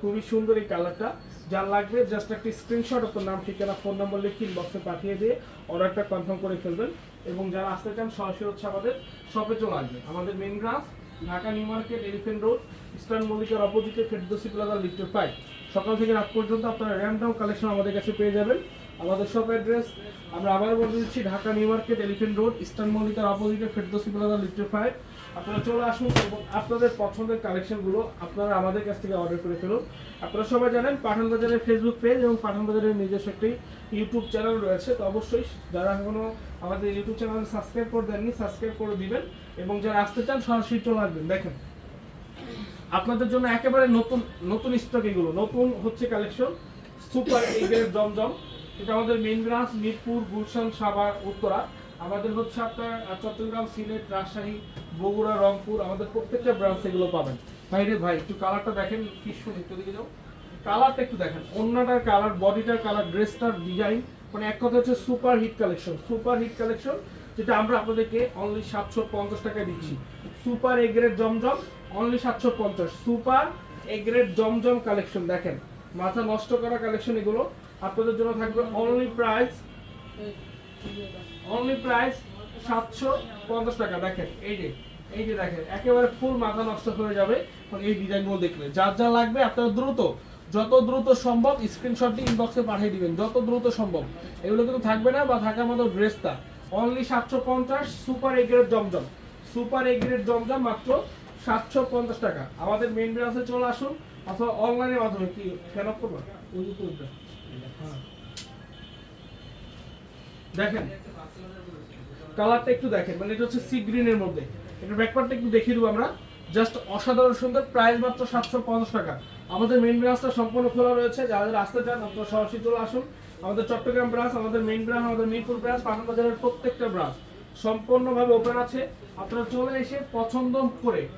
খুবই সুন্দর এই কালারটা। যার লাগবে জাস্ট একটা স্ক্রিনশট আপনার নাম, ঠিকানা ফোন নম্বর লিখে ইনবক্সে পাঠিয়ে দিয়ে অর্ডারটা কনফার্ম করে ফেলবেন। এবং যারা আসতে চান, সরাসরি হচ্ছে আমাদের শপে চলে আসবে আমাদের main branch Dhaka New Market Elephant Road Eastern মল্লিকার অপোজিটে ফেরদোসি প্লাজা লিফটের পাই সকাল থেকে রাত পর্যন্ত আপনারা র্যান্ডাম কালেকশন আমাদের কাছে পেয়ে যাবেন। আমাদের শপ অ্যাড্রেস আমরা আবার বলে দিচ্ছি, Dhaka New Market, Elephant Road, Eastern মল্লিকার অপোজিটে ফেরদোসি প্লাজা লিফটের ফাইভ আপনারা চলে আসুন এবং আপনাদের পছন্দের কালেকশনগুলো আপনারা আমাদের কাছ থেকে অর্ডার করে ফেলুন। আপনারা সবাই জানেন পাঠান বাজারের ফেসবুক পেজ এবং পাঠান বাজারের নিজস্ব একটি ইউটিউব চ্যানেল রয়েছে। তো অবশ্যই যারা এখনও আমাদের ইউটিউব চ্যানেল সাবস্ক্রাইব করে দেননি সাবস্ক্রাইব করে দিবেন এবং যারা আসতে চান, সরাসরি চলে আসবেন। দেখেন, আপনাদের জন্য একেবারে নতুন নতুন স্টক এগুলো। নতুন হচ্ছে কালেকশন সুপার এগের জমজম। এটা আমাদের মেইন ব্রাঞ্চ মিরপুর, গুলশান, সাভার, উত্তরা। আমাদের হচ্ছে আপনার চট্টগ্রাম, সিলেট, রাজশাহী, বগুড়া, রংপুর, আমাদের প্রত্যেকটা ব্রাঞ্চ এগুলো পাবেন। ভাই রে ভাই, একটু কালারটা দেখেন, কি সুন্দর দিকে যাও। কালারটা একটু দেখেন, অন্যটার কালার বডিটার কালার ড্রেসটার ডিজাইন মানে এক কথা হচ্ছে super hit collection super hit collection যেটা আমরা আপনাদেরকে অনলি সাতশো পঞ্চাশ টাকায় দিচ্ছি। সুপার এগ্রেড জমজম অনলি সাতশো পঞ্চাশ। সুপার এগ্রেড জমজম কালেকশন দেখেন, মাথা নষ্ট করা কালেকশন এগুলো আপনাদের জন্য থাকবে অনলি প্রাইস অনলি প্রাইস সাতশো পঞ্চাশ টাকা। দেখেন, এই যে এই যে দেখেন, একেবারে ফুল মাথা নষ্ট হয়ে যাবে। এই ডিজাইনগুলো দেখলে, যার যা লাগবে আপনারা দ্রুত, যত দ্রুত সম্ভব স্ক্রিনশটটি ইনবক্সে পাঠিয়ে দিবেন, যত দ্রুত সম্ভব। এগুলো কিন্তু থাকবে না বা থাকার মতো ড্রেসটা। অনলি সাতশো পঞ্চাশ সুপার এগ্রেড জমজম। সুপার এগ্রেড জমজম মাত্র সাতশো পঞ্চাশ টাকা। আমাদের মেন ব্রাঞ্চে চলে আসুন, অথবা অনলাইনের মাধ্যমে, কি ফ্যান অফ করবা? ওই যে করবে। হ্যাঁ। দেখেন, কালারটা একটু দেখেন মানে এটা হচ্ছে সি গ্রিনের মধ্যে। এটা ব্যাকপার্টটা একটু দেখিয়ে দেবো আমরা। জাস্ট অসাধারণ সুন্দর প্রাইস মাত্র সাতশো পঞ্চাশ টাকা। আমাদের মেইন ব্রাঞ্চটা সম্পূর্ণ খোলা রয়েছে। যাদের আসতে চান, আপনারা সরাসরি চলে আসুন। আমাদের চট্টগ্রাম ব্রাঞ্চ আমাদের মেইন ব্রাঞ্চ আমাদের মিরপুর ব্রাঞ্চ পাঠান বাজারের প্রত্যেকটা ব্রাঞ্চ সম্পূর্ণভাবে ওপেন আছে। আপনারা চলে এসে পছন্দ করে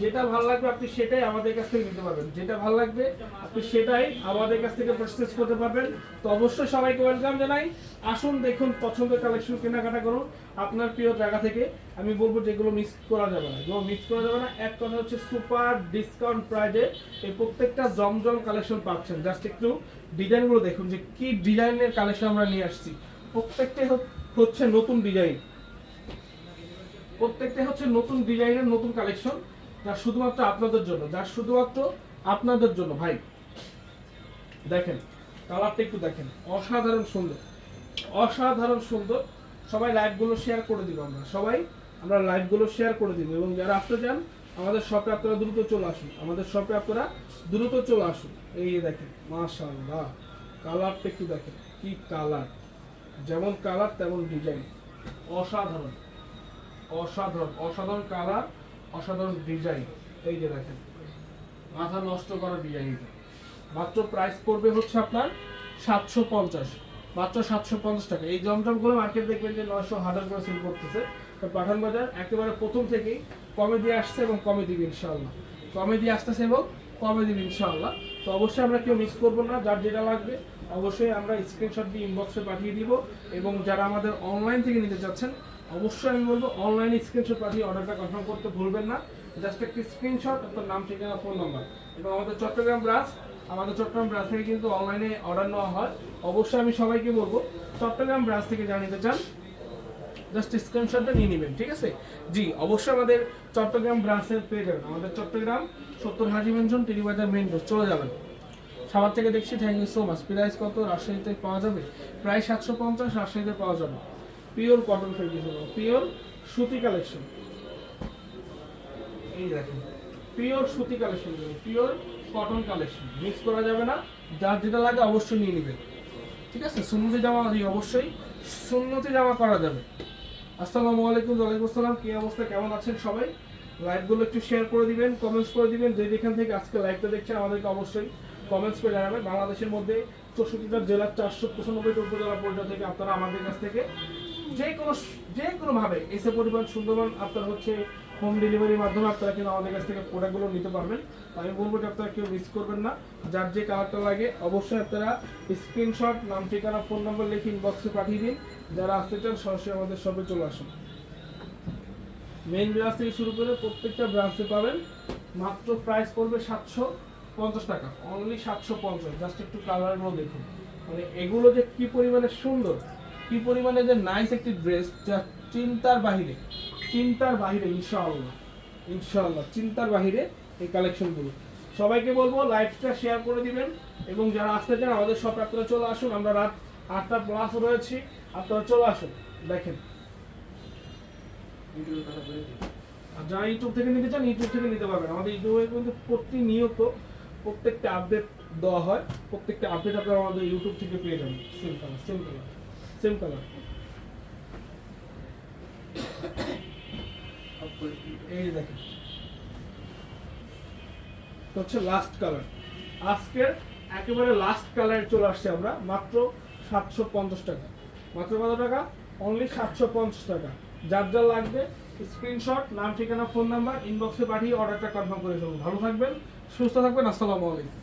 যেটা ভালো লাগবে আপনি সেটাই আমাদের কাছ থেকে নিতে পারবেন। যেটা ভালো লাগবে আপনি সেটাই আমাদের কাছ থেকে পারচেস করতে পারবেন। তো অবশ্যই সবাইকে ওয়েলকাম জানাই। আসুন, দেখুন, পছন্দের কালেকশন কেনাকাটা করুন আপনার প্রিয় জায়গা থেকে। আমি বলব যেগুলো মিস করা যাবে না। যেগুলো মিস করা যাবে না। এক কথা হচ্ছে সুপার ডিসকাউন্ট প্রাইজে এই প্রত্যেকটা জমজম কালেকশন পাচ্ছেন। জাস্ট একটু ডিজাইনগুলো দেখুন যে কি ডিজাইনের কালেকশন আমরা নিয়ে আসছি। প্রত্যেকটাই হচ- হচ্ছে নতুন ডিজাইন প্রত্যেকটা হচ্ছে নতুন ডিজাইনের নতুন কালেকশন, যা শুধুমাত্র আপনাদের জন্য, যা শুধুমাত্র আপনাদের জন্য। ভাই, দেখেন কালারটা একটু দেখেন। অসাধারণ সুন্দর অসাধারণ সুন্দর। সবাই লাইভগুলো শেয়ার করে দিব আমরা। সবাই আমরা লাইভগুলো শেয়ার করে দিব। এবং যারা আসতে চান, আমাদের শপে আপনারা দ্রুত চলে আসুন। আমাদের শপে আপনারা দ্রুত চলে আসুন। এই দেখেন, মাশাআল্লাহ কালারটা একটু দেখেন। কি কালার যেমন কালার তেমন ডিজাইন অসাধারণ। অসাধারণ অসাধারণ কালার, অসাধারণ ডিজাইন এই যে দেখেন, মাথা নষ্ট করা ডিজাইন মাত্র প্রাইস পড়বে হচ্ছে আপনার সাতশো পঞ্চাশ। মাত্র সাতশো পঞ্চাশ টাকা। এই জমজমগুলো মার্কেট দেখবেন যে নয়শো হাজার করে সেল করতেছে। তো পাঠান বাজার একেবারে প্রথম থেকেই কমে দিয়ে আসছে এবং কমে দিবে ইনশাআল্লাহ। কমে দিয়ে আসতেছে এবং কমে দিবে ইনশাআল্লাহ। তো অবশ্যই আমরা কেউ মিস করব না। যার যেটা লাগবে অবশ্যই আমরা স্ক্রিনশট দিয়ে ইনবক্সে পাঠিয়ে দিব। এবং যারা আমাদের অনলাইন থেকে নিতে চাচ্ছেন অবশ্যই আমি বলব অনলাইনে স্ক্রিনশট পাঠিয়ে অর্ডারটা কনফার্ম করতে ভুলবেন না। জাস্ট একটি স্ক্রিনশট আপনার নাম, ঠিকানা ফোন নাম্বার এবং আমাদের চট্টগ্রাম ব্রাঞ্চ আমাদের চট্টগ্রাম ব্রাঞ্চ থেকে কিন্তু অনলাইনে অর্ডার নেওয়া হয়। অবশ্যই আমি সবাইকে বলব, চট্টগ্রাম ব্রাঞ্চ থেকে জানিতে চান জাস্ট স্ক্রিনশটটা নিয়ে নেবেন, ঠিক আছে? জি, অবশ্যই আমাদের চট্টগ্রাম ব্রাঞ্চের পেয়ে যাবেন। আমাদের চট্টগ্রাম সত্তর Haji mansion Tiribazar main road চলে যাবেন। সাবার থেকে দেখছি thank you so much price কত? রাজশাহীতে পাওয়া যাবে? প্রায় সাতশো পঞ্চাশ, রাজশাহীতে পাওয়া যাবে। পিওর কটন ফেব্রিক পিওর সুতি কালেকশন। এই দেখেন। পিওর সুতি collection pure cotton collection. Mix করা যাবে না যার যেটা লাগে অবশ্যই নিয়ে নেবেন। ঠিক আছে? সুন্নতি জামা অবশ্যই সুন্নতি জামা করা যাবে। আসসালামু আলাইকুম ওয়ালাইকুম আসসালাম। কি অবস্থা? কেমন আছেন সবাই? লাইভগুলো একটু শেয়ার করে দিবেন কমেন্টস করে দিবেন। যে যেখান থেকে আজকে লাইভটা দেখছেন আমাদেরকে অবশ্যই কমেন্টস করে জানাবেন। বাংলাদেশের মধ্যে চৌষট্টিটা জেলার চারশো পঁচানব্বইটা উপজেলা পর্যায় থেকে আপনারা আমাদের কাছ থেকে যে কোনো যে কোনোভাবে এসে পরিমাণ সুন্দরবন আপনার হচ্ছে হোম ডেলিভারির মাধ্যমে আপনারা কিন্তু আমাদের কাছ থেকে প্রোডাক্টগুলো নিতে পারবেন। আমি বলব যে আপনারা কেউ মিস করবেন না। যার যে কালারটা লাগে, অবশ্যই আপনারা স্ক্রিনশট নাম, ঠিকানা ফোন নাম্বার লিখে ইনবক্সে পাঠিয়ে দিন। যারা আসতে চান, সরাসরি আমাদের শপে চলে আসুন। মেইন ব্রাঞ্চ থেকে শুরু করে প্রত্যেকটা ব্রাঞ্চে পাবেন। মাত্র প্রাইস পড়বে সাতশো পঞ্চাশ টাকা। অনলি সাতশো পঞ্চাশ। জাস্ট একটু কালারগুলো দেখুন। মানে এগুলো যে কি পরিমাণে সুন্দর কি পরিমাণে যে নাইস একটি ড্রেস যা চিন্তার বাহিরে চিন্তার বাহিরে, ইনশাআল্লাহ ইনশাআল্লাহ, চিন্তার বাহিরে এই কালেকশনগুলো সবাইকে বলব লাইভটা শেয়ার করে দিবেন এবং যারা আসতে চান আমাদের সব আপনারা চলে আসুন, আমরা রাত আটটা প্লাস রয়েছি, আপনারা চলে আসুন, দেখেন। আর যারা ইউটিউব থেকে নিতে চান ইউটিউব থেকে নিতে পারবেন। আমাদের ইউটিউবে কিন্তু প্রতিনিয়ত প্রত্যেকটা আপডেট দেওয়া হয়, প্রত্যেকটা আপডেট আপনারা আমাদের ইউটিউব থেকে পেয়ে যাবেন। সেম কালার সেম হচ্ছে লাস্ট কালার একেবারে লাস্ট চলে আসছে আমরা, মাত্র সাতশো পঞ্চাশ টাকা। মাত্র টাকা? অনলি সাতশো পঞ্চাশ টাকা। যার যা লাগবে স্ক্রিনশট নাম, ঠিকানা ফোন নাম্বার ইনবক্সে পাঠিয়ে অর্ডারটা কনফার্ম করে দেবো ভালো থাকবেন, সুস্থ থাকবেন, আসসালামু আলাইকুম।